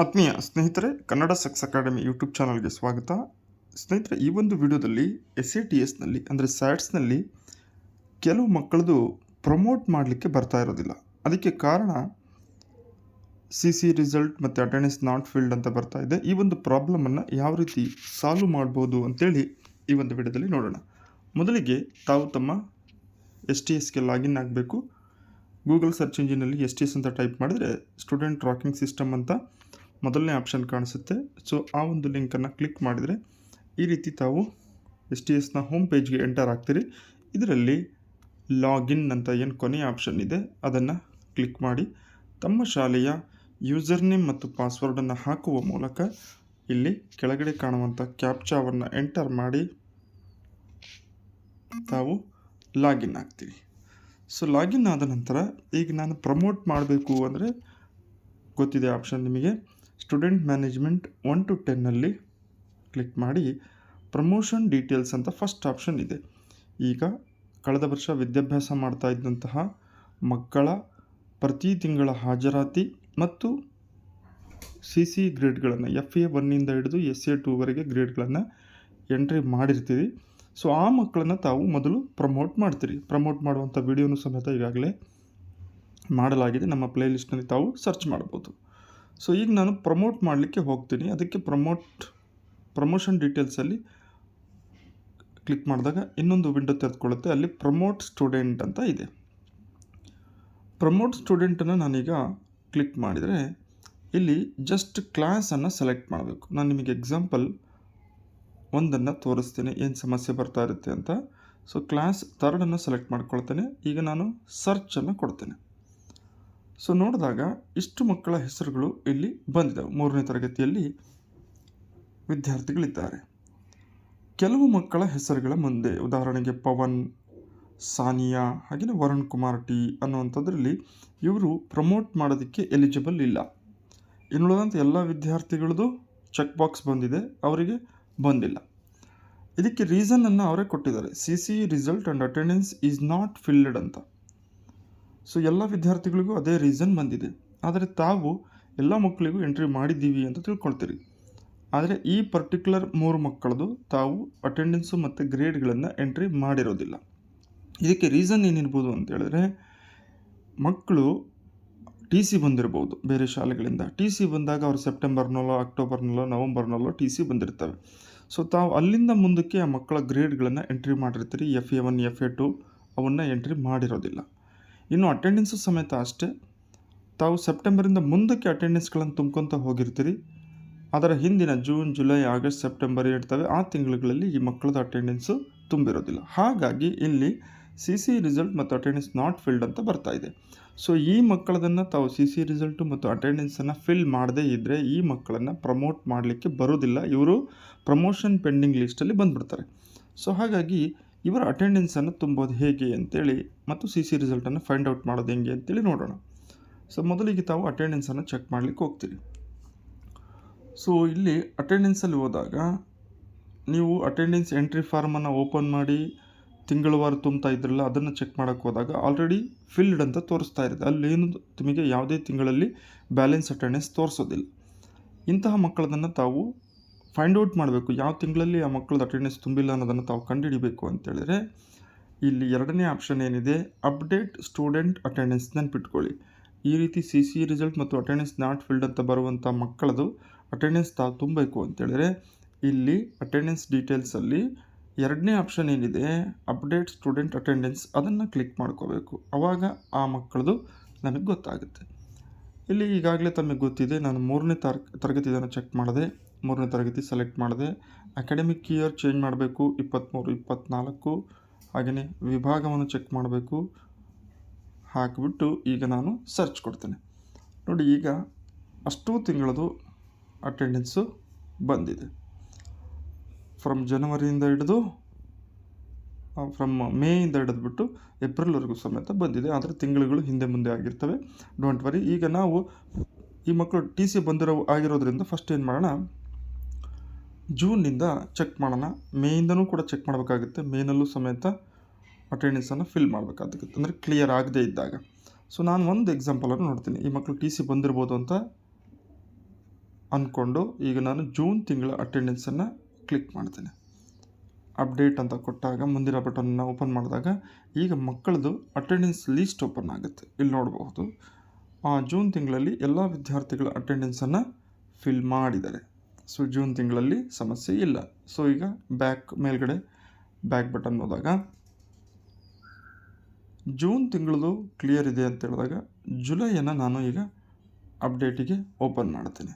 ಆತ್ಮೀಯ ಸ್ನೇಹಿತರೆ, Kannada sucks academy YouTube ಚಾನಲ್ಗೆ ಸ್ವಾಗತ. ಸ್ನೇಹಿತರೆ, ಈ ಒಂದು ವಿಡಿಯೋದಲ್ಲಿ ಎಸ್ ಎ ಟಿ ಎಸ್ನಲ್ಲಿ, ಅಂದರೆ ಸ್ಯಾಟ್ಸ್ನಲ್ಲಿ ಕೆಲವು ಮಕ್ಕಳದು ಪ್ರಮೋಟ್ ಮಾಡಲಿಕ್ಕೆ ಬರ್ತಾ ಇರೋದಿಲ್ಲ. ಅದಕ್ಕೆ ಕಾರಣ ಸಿ ಸಿ ರಿಸಲ್ಟ್ ಮತ್ತು ಅಟೆಂಡೆನ್ಸ್ ನಾಟ್ ಫೀಲ್ಡ್ ಅಂತ ಬರ್ತಾ ಇದೆ. ಈ ಒಂದು ಪ್ರಾಬ್ಲಮನ್ನು ಯಾವ ರೀತಿ ಸಾಲ್ವ್ ಮಾಡ್ಬೋದು ಅಂತೇಳಿ ಈ ಒಂದು ವಿಡಿಯೋದಲ್ಲಿ ನೋಡೋಣ. ಮೊದಲಿಗೆ ತಾವು ತಮ್ಮ ಎಸ್ ಟಿ ಎಸ್ಗೆ ಲಾಗಿನ್ ಆಗಬೇಕು. ಗೂಗಲ್ ಸರ್ಚ್ ಇಂಜಿನಲ್ಲಿ ಎಸ್ ಟಿ ಎಸ್ ಅಂತ ಟೈಪ್ ಮಾಡಿದರೆ ಸ್ಟೂಡೆಂಟ್ ಟ್ರಾಕಿಂಗ್ ಸಿಸ್ಟಮ್ ಅಂತ ಮೊದಲನೇ ಆಪ್ಷನ್ ಕಾಣಿಸುತ್ತೆ. ಸೊ ಆ ಒಂದು ಲಿಂಕನ್ನು ಕ್ಲಿಕ್ ಮಾಡಿದರೆ ಈ ರೀತಿ ತಾವು ಎಸ್ ಟಿ ಎಸ್ನ ಹೋಮ್ ಪೇಜ್ಗೆ ಎಂಟರ್ ಆಗ್ತೀರಿ. ಇದರಲ್ಲಿ ಲಾಗಿನ್ ಅಂತ ಏನು ಕೊನೆಯ ಆಪ್ಷನ್ ಇದೆ, ಅದನ್ನು ಕ್ಲಿಕ್ ಮಾಡಿ. ತಮ್ಮ ಶಾಲೆಯ ಯೂಸರ್ ನೇಮ್ ಮತ್ತು ಪಾಸ್ವರ್ಡನ್ನು ಹಾಕುವ ಮೂಲಕ ಇಲ್ಲಿ ಕೆಳಗಡೆ ಕಾಣುವಂಥ ಕ್ಯಾಪ್ಚಾವನ್ನು ಎಂಟರ್ ಮಾಡಿ ತಾವು ಲಾಗಿನ್ ಆಗ್ತೀವಿ ಸೊ ಲಾಗಿನ್ ಆದ ನಂತರ ಈಗ ನಾನು ಪ್ರಮೋಟ್ ಮಾಡಬೇಕು ಅಂದರೆ ಗೊತ್ತಿದೆ ಆಪ್ಷನ್ ನಿಮಗೆ. ಸ್ಟೂಡೆಂಟ್ ಮ್ಯಾನೇಜ್ಮೆಂಟ್ ಒನ್ ಟು ಟೆನ್ನಲ್ಲಿ ಕ್ಲಿಕ್ ಮಾಡಿ ಪ್ರಮೋಷನ್ ಡೀಟೇಲ್ಸ್ ಅಂತ ಫಸ್ಟ್ ಆಪ್ಷನ್ ಇದೆ. ಈಗ ಕಳೆದ ವರ್ಷ ವಿದ್ಯಾಭ್ಯಾಸ ಮಾಡ್ತಾ ಇದ್ದಂತಹ ಮಕ್ಕಳ ಪ್ರತಿ ತಿಂಗಳ ಹಾಜರಾತಿ ಮತ್ತು ಸಿ ಸಿ ಗ್ರೇಡ್ಗಳನ್ನು ಎಫ್ ಎ ಒನ್ನಿಂದ ಹಿಡಿದು ಎಸ್ ಎ ಟೂವರೆಗೆ ಗ್ರೇಡ್ಗಳನ್ನು ಎಂಟ್ರಿ ಮಾಡಿರ್ತೀವಿ ಸೊ, ಆ ಮಕ್ಕಳನ್ನು ತಾವು ಮೊದಲು ಪ್ರಮೋಟ್ ಮಾಡ್ತೀರಿ. ಪ್ರಮೋಟ್ ಮಾಡುವಂಥ ವಿಡಿಯೋನು ಸಮೇತ ಈಗಾಗಲೇ ಮಾಡಲಾಗಿದೆ. ನಮ್ಮ ಪ್ಲೇಲಿಸ್ಟ್ನಲ್ಲಿ ತಾವು ಸರ್ಚ್ ಮಾಡ್ಬೋದು. ಸೊ ಈಗ ನಾನು ಪ್ರಮೋಟ್ ಮಾಡಲಿಕ್ಕೆ ಹೋಗ್ತೀನಿ. ಅದಕ್ಕೆ ಪ್ರಮೋಟ್ ಪ್ರಮೋಷನ್ ಡೀಟೇಲ್ಸಲ್ಲಿ ಕ್ಲಿಕ್ ಮಾಡಿದಾಗ ಇನ್ನೊಂದು ವಿಂಡೋ ತೆರೆದುಕೊಳ್ಳುತ್ತೆ. ಅಲ್ಲಿ ಪ್ರಮೋಟ್ ಸ್ಟೂಡೆಂಟ್ ಅಂತ ಇದೆ. ಪ್ರಮೋಟ್ ಸ್ಟೂಡೆಂಟನ್ನು ನಾನೀಗ ಕ್ಲಿಕ್ ಮಾಡಿದರೆ ಇಲ್ಲಿ ಜಸ್ಟ್ ಕ್ಲಾಸನ್ನು ಸೆಲೆಕ್ಟ್ ಮಾಡಬೇಕು. ನಾನು ನಿಮಗೆ ಎಕ್ಸಾಂಪಲ್ ಒಂದನ್ನು ತೋರಿಸ್ತೀನಿ. ಏನು ಸಮಸ್ಯೆ ಬರ್ತಾ ಇರುತ್ತೆ ಅಂತ. ಸೊ ಕ್ಲಾಸ್ ಥರ್ಡನ್ನು ಸೆಲೆಕ್ಟ್ ಮಾಡ್ಕೊಳ್ತೇನೆ. ಈಗ ನಾನು ಸರ್ಚನ್ನು ಕೊಡ್ತೇನೆ. ಸೊ ನೋಡಿದಾಗ ಇಷ್ಟು ಮಕ್ಕಳ ಹೆಸರುಗಳು ಇಲ್ಲಿ ಬಂದಿದ್ದಾವೆ. ಮೂರನೇ ತರಗತಿಯಲ್ಲಿ ವಿದ್ಯಾರ್ಥಿಗಳಿದ್ದಾರೆ. ಕೆಲವು ಮಕ್ಕಳ ಹೆಸರುಗಳ ಮುಂದೆ, ಉದಾಹರಣೆಗೆ ಪವನ್, ಸಾನಿಯಾ ಹಾಗೆಯೇ ವರುಣ್ ಕುಮಾರ್ ಟಿ ಅನ್ನುವಂಥದ್ರಲ್ಲಿ ಇವರು ಪ್ರಮೋಟ್ ಮಾಡೋದಕ್ಕೆ ಎಲಿಜಿಬಲ್ ಇಲ್ಲ. ಇನ್ನುಳಿದಂಥ ಎಲ್ಲ ವಿದ್ಯಾರ್ಥಿಗಳದ್ದು ಚೆಕ್ ಬಾಕ್ಸ್ ಬಂದಿದೆ, ಅವರಿಗೆ ಬಂದಿಲ್ಲ. ಇದಕ್ಕೆ ರೀಸನನ್ನು ಅವರೇ ಕೊಟ್ಟಿದ್ದಾರೆ. C C result and attendance is not filled ಅಂತ. ಸೊ ಎಲ್ಲ ವಿದ್ಯಾರ್ಥಿಗಳಿಗೂ ಅದೇ ರೀಸನ್ ಬಂದಿದೆ. ಆದರೆ ತಾವು ಎಲ್ಲ ಮಕ್ಕಳಿಗೂ ಎಂಟ್ರಿ ಮಾಡಿದ್ದೀವಿ ಅಂತ ತಿಳ್ಕೊಳ್ತೀರಿ. ಆದರೆ ಈ ಪರ್ಟಿಕ್ಯುಲರ್ ಮೂರು ಮಕ್ಕಳದು ತಾವು ಅಟೆಂಡೆನ್ಸು ಮತ್ತು ಗ್ರೇಡ್ಗಳನ್ನು ಎಂಟ್ರಿ ಮಾಡಿರೋದಿಲ್ಲ. ಇದಕ್ಕೆ ರೀಸನ್ ಏನಿರ್ಬೋದು ಅಂತೇಳಿದ್ರೆ ಮಕ್ಕಳು ಟಿ ಸಿ ಬಂದಿರ್ಬೋದು ಬೇರೆ ಶಾಲೆಗಳಿಂದ. ಟಿ ಸಿ ಬಂದಾಗ ಅವರು ಸೆಪ್ಟೆಂಬರ್ನಲ್ಲೋ ಅಕ್ಟೋಬರ್ನಲ್ಲೋ ನವಂಬರ್ನಲ್ಲೋ ಟಿ ಸಿ ಬಂದಿರ್ತವೆ. ಸೊ ತಾವು ಅಲ್ಲಿಂದ ಮುಂದಕ್ಕೆ ಆ ಮಕ್ಕಳ ಗ್ರೇಡ್ಗಳನ್ನು entry ಮಾಡಿರ್ತೀರಿ. F A one F A two ಅವನ್ನು ಎಂಟ್ರಿ ಮಾಡಿರೋದಿಲ್ಲ. ಇನ್ನು ಅಟೆಂಡೆನ್ಸು ಸಮೇತ ಅಷ್ಟೇ. ತಾವು ಸೆಪ್ಟೆಂಬರಿಂದ ಮುಂದಕ್ಕೆ ಅಟೆಂಡೆನ್ಸ್ಗಳನ್ನು ತುಂಬ್ಕೊತ ಹೋಗಿರ್ತೀರಿ. ಅದರ ಹಿಂದಿನ ಜೂನ್ ಜುಲೈ ಆಗಸ್ಟ್ ಸೆಪ್ಟೆಂಬರ್ ಇರ್ತವೆ. ಆ ತಿಂಗಳುಗಳಲ್ಲಿ ಈ ಮಕ್ಕಳದ ಅಟೆಂಡೆನ್ಸು ತುಂಬಿರೋದಿಲ್ಲ. ಹಾಗಾಗಿ ಇಲ್ಲಿ ಸಿ ಸಿ ರಿಸಲ್ಟ್ ಮತ್ತು ಅಟೆಂಡೆನ್ಸ್ ನಾಟ್ ಫಿಲ್ಡ್ ಅಂತ ಬರ್ತಾ ಇದೆ. ಸೊ ಈ ಮಕ್ಕಳದನ್ನು ತಾವು ಸಿ ಸಿ ರಿಸಲ್ಟು ಮತ್ತು ಅಟೆಂಡೆನ್ಸನ್ನು ಫಿಲ್ ಮಾಡದೇ ಇದ್ದರೆ ಈ ಮಕ್ಕಳನ್ನು ಪ್ರಮೋಟ್ ಮಾಡಲಿಕ್ಕೆ ಬರೋದಿಲ್ಲ. ಇವರು ಪ್ರಮೋಷನ್ ಪೆಂಡಿಂಗ್ ಲಿಸ್ಟಲ್ಲಿ ಬಂದುಬಿಡ್ತಾರೆ. ಸೊ ಹಾಗಾಗಿ ಇವರ ಅಟೆಂಡೆನ್ಸನ್ನು ತುಂಬೋದು ಹೇಗೆ ಅಂತೇಳಿ ಮತ್ತು ಸಿ ಸಿ ರಿಸಲ್ಟನ್ನು ಫೈಂಡ್ ಔಟ್ ಮಾಡೋದು ಹೆಂಗೆ ಅಂತೇಳಿ ನೋಡೋಣ. ಸೊ ಮೊದಲಿಗೆ ತಾವು ಅಟೆಂಡೆನ್ಸನ್ನು ಚೆಕ್ ಮಾಡಲಿಕ್ಕೆ ಹೋಗ್ತೀರಿ. ಸೊ ಇಲ್ಲಿ ಅಟೆಂಡೆನ್ಸಲ್ಲಿ ಹೋದಾಗ ನೀವು ಅಟೆಂಡೆನ್ಸ್ ಎಂಟ್ರಿ ಫಾರ್ಮನ್ನು ಓಪನ್ ಮಾಡಿ ತಿಂಗಳವಾರು ತುಂಬ್ತಾ ಇದ್ರಲ್ಲ, ಅದನ್ನು ಚೆಕ್ ಮಾಡೋಕ್ಕೆ ಹೋದಾಗ ಆಲ್ರೆಡಿ ಫಿಲ್ಡ್ ಅಂತ ತೋರಿಸ್ತಾ ಇರುತ್ತೆ. ಅಲ್ಲೇನು ನಿಮಗೆ ಯಾವುದೇ ತಿಂಗಳಲ್ಲಿ ಬ್ಯಾಲೆನ್ಸ್ ಅಟೆಂಡೆನ್ಸ್ ತೋರಿಸೋದಿಲ್ಲ. ಇಂತಹ ಮಕ್ಕಳದನ್ನು ತಾವು ಫೈಂಡ್ ಔಟ್ ಮಾಡಬೇಕು. ಯಾವ ತಿಂಗಳಲ್ಲಿ ಆ ಮಕ್ಕಳದ್ದು ಅಟೆಂಡೆನ್ಸ್ ತುಂಬಿಲ್ಲ ಅನ್ನೋದನ್ನು ತಾವು ಕಂಡುಹಿಡಿಬೇಕು ಅಂತೇಳಿದ್ರೆ ಇಲ್ಲಿ ಎರಡನೇ ಆಪ್ಷನ್ ಏನಿದೆ? ಅಪ್ಡೇಟ್ ಸ್ಟೂಡೆಂಟ್ ಅಟೆಂಡೆನ್ಸ್ ನೆನ್ಪಿಟ್ಕೊಳ್ಳಿ. ಈ ರೀತಿ ಸಿ ಸಿ ರಿಸಲ್ಟ್ ಮತ್ತು ಅಟೆಂಡೆನ್ಸ್ ನಾಟ್ ಫಿಲ್ಡ್ ಅಂತ ಬರುವಂಥ ಮಕ್ಕಳದು ಅಟೆಂಡೆನ್ಸ್ ತಾವು ತುಂಬಬೇಕು ಅಂತೇಳಿದ್ರೆ ಇಲ್ಲಿ ಅಟೆಂಡೆನ್ಸ್ ಡೀಟೇಲ್ಸಲ್ಲಿ ಎರಡನೇ ಆಪ್ಷನ್ ಏನಿದೆ? ಅಪ್ಡೇಟ್ ಸ್ಟೂಡೆಂಟ್ ಅಟೆಂಡೆನ್ಸ್ ಅದನ್ನು ಕ್ಲಿಕ್ ಮಾಡ್ಕೋಬೇಕು. ಆವಾಗ ಆ ಮಕ್ಕಳದು ನನಗೆ ಗೊತ್ತಾಗುತ್ತೆ. ಇಲ್ಲಿ ಈಗಾಗಲೇ ತಮಗೆ ಗೊತ್ತಿದೆ, ನಾನು ಮೂರನೇ ತರ ತರಗತಿಯನ್ನು ಚೆಕ್ ಮಾಡಿದೆ. ಮೂರನೇ ತರಗತಿ ಸೆಲೆಕ್ಟ್ ಮಾಡಿದೆ. ಅಕಾಡೆಮಿಕ್ ಇಯರ್ ಚೇಂಜ್ ಮಾಡಬೇಕು ಇಪ್ಪತ್ತ್ಮೂರು ಇಪ್ಪತ್ತ್ನಾಲ್ಕು ಹಾಗೆಯೇ ವಿಭಾಗವನ್ನು ಚೆಕ್ ಮಾಡಬೇಕು. ಹಾಕಿಬಿಟ್ಟು ಈಗ ನಾನು ಸರ್ಚ್ ಕೊಡ್ತೇನೆ. ನೋಡಿ, ಈಗ ಅಷ್ಟು ತಿಂಗಳದು ಅಟೆಂಡೆನ್ಸು ಬಂದಿದೆ. ಫ್ರಮ್ ಜನವರಿಯಿಂದ ಹಿಡಿದು ಫ್ರಮ್ ಮೇಯಿಂದ ಹಿಡಿದ್ಬಿಟ್ಟು ಏಪ್ರಿಲ್ವರೆಗೂ ಸಮೇತ ಬಂದಿದೆ. ಆದರೆ ತಿಂಗಳುಗಳು ಹಿಂದೆ ಮುಂದೆ ಆಗಿರ್ತವೆ. ಡೋಂಟ್ ವರಿ ಈಗ ನಾವು ಈ ಮಕ್ಕಳು ಟಿ ಸಿ ಬಂದಿರೋ, ಆಗಿರೋದ್ರಿಂದ ಫಸ್ಟ್ ಏನು ಮಾಡೋಣ? ಜೂನ್ನಿಂದ ಚೆಕ್ ಮಾಡೋಣ. ಮೇಯಿಂದನೂ ಕೂಡ ಚೆಕ್ ಮಾಡಬೇಕಾಗುತ್ತೆ. ಮೇನಲ್ಲೂ ಸಮೇತ ಅಟೆಂಡೆನ್ಸನ್ನು ಫಿಲ್ ಮಾಡಬೇಕಾಗುತ್ತೆ. ಅಂದರೆ ಕ್ಲಿಯರ್ ಆಗದೇ ಇದ್ದಾಗ. ಸೊ, ನಾನು ಒಂದು ಎಕ್ಸಾಂಪಲನ್ನು ನೋಡ್ತೀನಿ. ಈ ಮಕ್ಕಳು ಟಿ ಸಿ ಬಂದಿರ್ಬೋದು ಅಂತ ಅಂದ್ಕೊಂಡು ಈಗ ನಾನು ಜೂನ್ ತಿಂಗಳ ಅಟೆಂಡೆನ್ಸನ್ನು ಕ್ಲಿಕ್ ಮಾಡ್ತೇನೆ. ಅಪ್ಡೇಟ್ ಅಂತ ಕೊಟ್ಟಾಗ, ಮುಂದಿನ ಬಟನ್ನ ಓಪನ್ ಮಾಡಿದಾಗ ಈಗ ಮಕ್ಕಳದು ಅಟೆಂಡೆನ್ಸ್ ಲೀಸ್ಟ್ ಓಪನ್ ಆಗುತ್ತೆ. ಇಲ್ಲಿ ನೋಡಬಹುದು ಆ ಜೂನ್ ತಿಂಗಳಲ್ಲಿ ಎಲ್ಲ ವಿದ್ಯಾರ್ಥಿಗಳ ಅಟೆಂಡೆನ್ಸನ್ನು ಫಿಲ್ ಮಾಡಿದ್ದಾರೆ. ಸೊ ಜೂನ್ ತಿಂಗಳಲ್ಲಿ ಸಮಸ್ಯೆ ಇಲ್ಲ. ಸೊ ಈಗ ಬ್ಯಾಕ್ ಮೇಲ್ಗಡೆ ಬ್ಯಾಕ್ ಬಟನ್ ಹೋದಾಗ. ಜೂನ್ ತಿಂಗಳದು ಕ್ಲಿಯರ್ ಇದೆ ಅಂತ ಹೇಳಿದಾಗ ಜುಲೈಯನ್ನು ನಾನು ಈಗ ಅಪ್ಡೇಟಿಗೆ ಓಪನ್ ಮಾಡ್ತೇನೆ.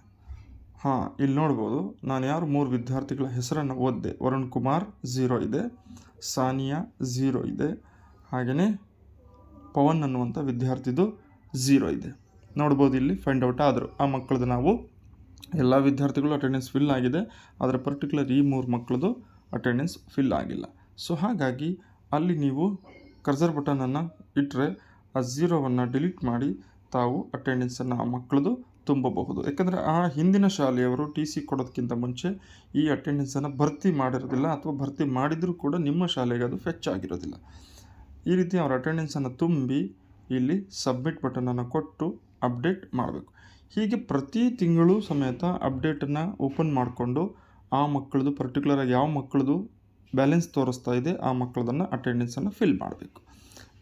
ಹಾಂ, ಇಲ್ಲಿ ನೋಡ್ಬೋದು, ನಾನು ಯಾರು ಮೂರು ವಿದ್ಯಾರ್ಥಿಗಳ ಹೆಸರನ್ನು ಓದಿದೆ. ವರುಣ್ ಕುಮಾರ್ ಝೀರೋ ಇದೆ, ಸಾನಿಯಾ ಝೀರೋ ಇದೆ ಹಾಗೆಯೇ ಪವನ್ ಅನ್ನುವಂಥ ವಿದ್ಯಾರ್ಥಿದು ಝೀರೋ ಇದೆ. ನೋಡ್ಬೋದು ಇಲ್ಲಿ ಫೈಂಡ್ ಔಟ್ ಆದರು. ಆ ಮಕ್ಕಳದ್ದು ನಾವು ಎಲ್ಲ ವಿದ್ಯಾರ್ಥಿಗಳು ಅಟೆಂಡೆನ್ಸ್ ಫಿಲ್ ಆಗಿದೆ. ಆದರೆ ಪರ್ಟಿಕ್ಯುಲರ್ ಈ ಮೂರು ಮಕ್ಕಳದು ಅಟೆಂಡೆನ್ಸ್ ಫಿಲ್ ಆಗಿಲ್ಲ. ಸೊ ಹಾಗಾಗಿ ಅಲ್ಲಿ ನೀವು ಕರ್ಸರ್ ಬಟನನ್ನು ಇಟ್ಟರೆ ಆ ಝೀರೋವನ್ನು ಡಿಲೀಟ್ ಮಾಡಿ ತಾವು ಅಟೆಂಡೆನ್ಸನ್ನು ಆ ಮಕ್ಕಳದು ತುಂಬಬಹುದು. ಯಾಕಂದರೆ ಆ ಹಿಂದಿನ ಶಾಲೆಯವರು ಟಿ ಸಿ ಕೊಡೋದಕ್ಕಿಂತ ಮುಂಚೆ ಈ ಅಟೆಂಡೆನ್ಸನ್ನು ಭರ್ತಿ ಮಾಡಿರೋದಿಲ್ಲ ಅಥವಾ ಭರ್ತಿ ಮಾಡಿದರೂ ಕೂಡ ನಿಮ್ಮ ಶಾಲೆಗೆ ಅದು ಫೆಚ್ ಆಗಿರೋದಿಲ್ಲ. ಈ ರೀತಿ ಅವರ ಅಟೆಂಡೆನ್ಸನ್ನು ತುಂಬಿ ಇಲ್ಲಿ ಸಬ್ಮಿಟ್ ಬಟನನ್ನು ಕೊಟ್ಟು ಅಪ್ಡೇಟ್ ಮಾಡಬೇಕು. ಹೀಗೆ ಪ್ರತಿ ತಿಂಗಳು ಸಮೇತ ಅಪ್ಡೇಟನ್ನು ಓಪನ್ ಮಾಡಿಕೊಂಡು ಆ ಮಕ್ಕಳದು ಪರ್ಟಿಕ್ಯುಲರಾಗಿ ಯಾವ ಮಕ್ಕಳದು ಬ್ಯಾಲೆನ್ಸ್ ತೋರಿಸ್ತಾ ಇದೆ, ಆ ಮಕ್ಕಳದನ್ನು ಅಟೆಂಡೆನ್ಸನ್ನು ಫಿಲ್ ಮಾಡಬೇಕು.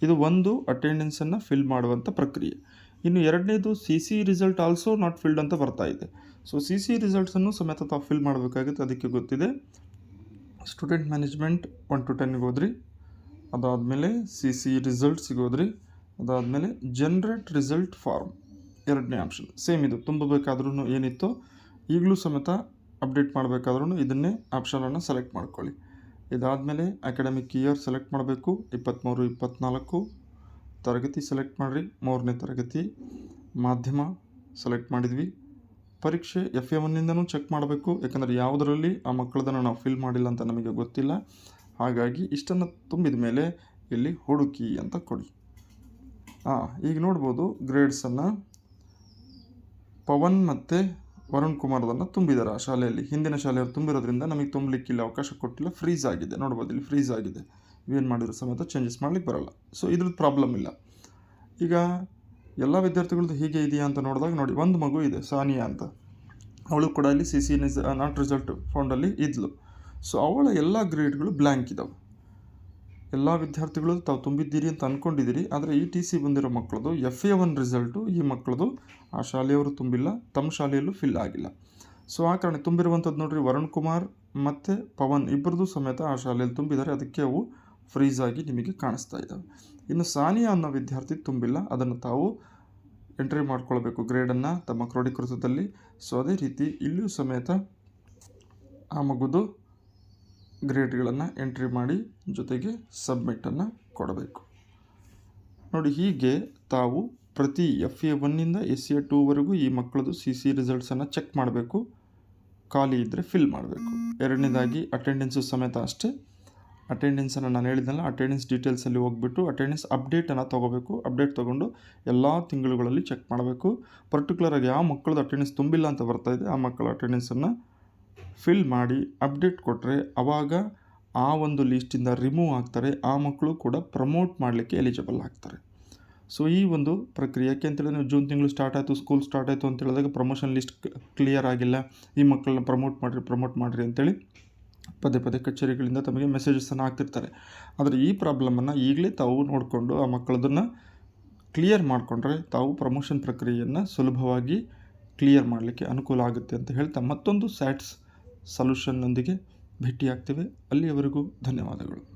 ಇದು ಒಂದು ಅಟೆಂಡೆನ್ಸನ್ನು ಫಿಲ್ ಮಾಡುವಂಥ ಪ್ರಕ್ರಿಯೆ. ಇನ್ನು ಎರಡನೇದು C C result also not filled ಅಂತ ಬರ್ತಾ ಇದೆ. ಸೊ ಸಿ ಸಿ ರಿಸಲ್ಟ್ಸನ್ನು ಸಮೇತ ತಾವು ಫಿಲ್ ಮಾಡಬೇಕಾಗುತ್ತೆ, ಅದಕ್ಕೆ ಗೊತ್ತಿದೆ. ಸ್ಟೂಡೆಂಟ್ ಮ್ಯಾನೇಜ್ಮೆಂಟ್ ಒನ್ ಟು ಟೆನ್ಗೆ ಹೋದ್ರಿ. ಅದಾದಮೇಲೆ ಸಿ ಸಿ ರಿಸಲ್ಟ್ಸಿಗೆ ಹೋದ್ರಿ ಅದಾದಮೇಲೆ ಜನ್ರೇಟ್ ರಿಸಲ್ಟ್ ಫಾರ್ಮ್ ಎರಡನೇ ಆಪ್ಷನ್ ಸೇಮ್ ಇದು ತುಂಬಬೇಕಾದ್ರೂ ಏನಿತ್ತು, ಈಗಲೂ ಸಮೇತ ಅಪ್ಡೇಟ್ ಮಾಡಬೇಕಾದ್ರೂ ಇದನ್ನೇ ಆಪ್ಷನನ್ನು ಸೆಲೆಕ್ಟ್ ಮಾಡ್ಕೊಳ್ಳಿ. ಇದಾದಮೇಲೆ ಅಕಾಡೆಮಿಕ್ ಇಯರ್ ಸೆಲೆಕ್ಟ್ ಮಾಡಬೇಕು ಇಪ್ಪತ್ತ್ಮೂರು ಇಪ್ಪತ್ತ್ನಾಲ್ಕು ತರಗತಿ ಸೆಲೆಕ್ಟ್ ಮಾಡಿರಿ, ಮೂರನೇ ತರಗತಿ, ಮಾಧ್ಯಮ ಸೆಲೆಕ್ಟ್ ಮಾಡಿದ್ವಿ. ಪರೀಕ್ಷೆ ಎಫ್ ಎ ಒನ್ನಿಂದನೂ ಚೆಕ್ ಮಾಡಬೇಕು, ಯಾಕಂದರೆ ಯಾವುದರಲ್ಲಿ ಆ ಮಕ್ಕಳದನ್ನು ನಾವು ಫಿಲ್ ಮಾಡಿಲ್ಲ ಅಂತ ನಮಗೆ ಗೊತ್ತಿಲ್ಲ. ಹಾಗಾಗಿ ಇಷ್ಟನ್ನು ತುಂಬಿದ ಮೇಲೆ ಇಲ್ಲಿ ಹುಡುಕಿ ಅಂತ ಕೊಡಿ. ಹಾಂ ಈಗ ನೋಡ್ಬೋದು ಗ್ರೇಡ್ಸನ್ನು ಪವನ್ ಮತ್ತು ವರುಣ್ ಕುಮಾರ್ದನ್ನು ತುಂಬಿದ್ದಾರೆ ಆ ಶಾಲೆಯಲ್ಲಿ, ಹಿಂದಿನ ಶಾಲೆಯವರು ತುಂಬಿರೋದ್ರಿಂದ ನಮಗೆ ತುಂಬಲಿಕ್ಕಿಲ್ಲ ಅವಕಾಶ ಕೊಟ್ಟಿಲ್ಲ ಫ್ರೀಸ್ ಆಗಿದೆ. ನೋಡ್ಬೋದು ಇಲ್ಲಿ ಫ್ರೀಸ್ ಆಗಿದೆ. ಏನು ಮಾಡಿರೋ ಸಮೇತ ಚೇಂಜಸ್ ಮಾಡ್ಲಿಕ್ಕೆ ಬರಲ್ಲ. ಸೊ ಇದ್ರದ್ದು ಪ್ರಾಬ್ಲಮ್ ಇಲ್ಲ. ಈಗ ಎಲ್ಲ ವಿದ್ಯಾರ್ಥಿಗಳದ್ದು ಹೀಗೆ ಇದೆಯಾ ಅಂತ ನೋಡಿದಾಗ ನೋಡಿ, ಒಂದು ಮಗು ಇದೆ, ಸಾನಿಯಾ ಅಂತ. ಅವಳು ಕೂಡ ಇಲ್ಲಿ ಸಿ ಸಿ ನಾಟ್ ರಿಸಲ್ಟ್ ಫೌಂಡಲ್ಲಿ ಇದ್ಲು. ಸೊ ಅವಳ ಎಲ್ಲ ಗ್ರೇಡ್ಗಳು ಬ್ಲ್ಯಾಂಕ್ ಇದ್ದಾವೆ ಎಲ್ಲ ವಿದ್ಯಾರ್ಥಿಗಳು ತಾವು ತುಂಬಿದ್ದೀರಿ ಅಂತ ಅಂದ್ಕೊಂಡಿದ್ದೀರಿ ಆದರೆ ಈ ಟಿ ಸಿ ಬಂದಿರೋ ಮಕ್ಕಳದು ಎಫ್ ಎ ಒನ್ ರಿಸಲ್ಟು ಈ ಮಕ್ಕಳದು ಆ ಶಾಲೆಯವರು ತುಂಬಿಲ್ಲ, ತಮ್ಮ ಶಾಲೆಯಲ್ಲೂ ಫಿಲ್ ಆಗಿಲ್ಲ. ಸೊ ಆ ಕಾರಣ ತುಂಬಿರುವಂಥದ್ದು ನೋಡಿರಿ, ವರುಣ್ ಕುಮಾರ್ ಮತ್ತು ಪವನ್ ಇಬ್ಬರದ್ದು ಸಮೇತ ಆ ಶಾಲೆಯಲ್ಲಿ ತುಂಬಿದ್ದಾರೆ. ಅದಕ್ಕೆ ಅವು ಫ್ರೀಸ್ ಆಗಿ ನಿಮಗೆ ಕಾಣಿಸ್ತಾ ಇದ್ದಾವೆ. ಇನ್ನು ಸಾನಿಯಾ ಅನ್ನೋ ವಿದ್ಯಾರ್ಥಿ ತುಂಬಿಲ್ಲ, ಅದನ್ನು ತಾವು ಎಂಟ್ರಿ ಮಾಡ್ಕೊಳ್ಬೇಕು ಗ್ರೇಡನ್ನು ತಮ್ಮ ಕ್ರೋಢೀಕೃತದಲ್ಲಿ ಸೊ ಅದೇ ರೀತಿ ಇಲ್ಲಿಯೂ ಸಮೇತ ಆ ಮಗುದು ಗ್ರೇಡ್ಗಳನ್ನು ಎಂಟ್ರಿ ಮಾಡಿ ಜೊತೆಗೆ ಸಬ್ಮಿಟನ್ನು ಕೊಡಬೇಕು. ನೋಡಿ ಹೀಗೆ ತಾವು ಪ್ರತಿ ಎಫ್ ಎ ಒನ್ನಿಂದ ಎಸ್ ಎ ಟೂವರೆಗೂ ಈ ಮಕ್ಕಳದು ಸಿ ಸಿ ರಿಸಲ್ಟ್ಸನ್ನು ಚೆಕ್ ಮಾಡಬೇಕು. ಖಾಲಿ ಇದ್ದರೆ ಫಿಲ್ ಮಾಡಬೇಕು. ಎರಡನೇದಾಗಿ ಅಟೆಂಡೆನ್ಸು ಸಮೇತ ಅಷ್ಟೇ. ಅಟೆಂಡೆನ್ಸನ್ನು ನಾನು ಹೇಳಿದ್ನಲ್ಲ ಅಟೆಂಡೆನ್ಸ್ ಡೀಟೇಲ್ಸಲ್ಲಿ ಹೋಗ್ಬಿಟ್ಟು ಅಟೆಂಡೆನ್ಸ್ ಅಪ್ಡೇಟನ್ನು ತೊಗೋಬೇಕು. ಅಪ್ಡೇಟ್ ತೊಗೊಂಡು ಎಲ್ಲ ತಿಂಗಳುಗಳಲ್ಲಿ ಚೆಕ್ ಮಾಡಬೇಕು. ಪರ್ಟಿಕ್ಯುಲರಾಗಿ ಯಾವ ಮಕ್ಕಳದ್ದು ಅಟೆಂಡೆನ್ಸ್ ತುಂಬಿಲ್ಲ ಅಂತ ಬರ್ತಾಯಿದೆ ಆ ಮಕ್ಕಳ ಅಟೆಂಡೆನ್ಸನ್ನು ಫಿಲ್ ಮಾಡಿ ಅಪ್ಡೇಟ್ ಕೊಟ್ಟರೆ ಆವಾಗ ಆ ಒಂದು ಲಿಸ್ಟಿಂದ ರಿಮೂವ್ ಆಗ್ತಾರೆ. ಆ ಮಕ್ಕಳು ಕೂಡ ಪ್ರಮೋಟ್ ಮಾಡಲಿಕ್ಕೆ ಎಲಿಜಿಬಲ್ ಆಗ್ತಾರೆ. ಸೊ ಈ ಒಂದು ಪ್ರಕ್ರಿಯೆ ಯಾಕೆ ಅಂತೇಳಿದ್ರೆ ನೀವು ಜೂನ್ ತಿಂಗಳು ಸ್ಟಾರ್ಟ್ ಆಯಿತು ಸ್ಕೂಲ್ ಸ್ಟಾರ್ಟ್ ಆಯಿತು ಅಂತ ಹೇಳಿದಾಗ ಪ್ರಮೋಷನ್ ಲಿಸ್ಟ್ ಕ್ಲಿಯರ್ ಆಗಿಲ್ಲ. ಈ ಮಕ್ಕಳನ್ನ ಪ್ರಮೋಟ್ ಮಾಡಿರಿ ಪ್ರಮೋಟ್ ಮಾಡಿರಿ ಅಂತೇಳಿ ಪದೇ ಪದೇ ಕಚೇರಿಗಳಿಂದ ತಮಗೆ ಮೆಸೇಜಸನ್ನು ಹಾಕ್ತಿರ್ತಾರೆ. ಆದರೆ ಈ ಪ್ರಾಬ್ಲಮನ್ನು ಈಗಲೇ ತಾವು ನೋಡಿಕೊಂಡು ಆ ಮಕ್ಕಳದನ್ನು ಕ್ಲಿಯರ್ ಮಾಡಿಕೊಂಡ್ರೆ ತಾವು ಪ್ರಮೋಷನ್ ಪ್ರಕ್ರಿಯೆಯನ್ನು ಸುಲಭವಾಗಿ ಕ್ಲಿಯರ್ ಮಾಡಲಿಕ್ಕೆ ಅನುಕೂಲ ಆಗುತ್ತೆ ಅಂತ ಹೇಳ್ತಾ ಮತ್ತೊಂದು ಸ್ಯಾಟ್ಸ್ ಸೊಲ್ಯೂಷನ್ನೊಂದಿಗೆ ಭೇಟಿಯಾಗ್ತೇವೆ. ಅಲ್ಲಿಯವರೆಗೂ ಧನ್ಯವಾದಗಳು.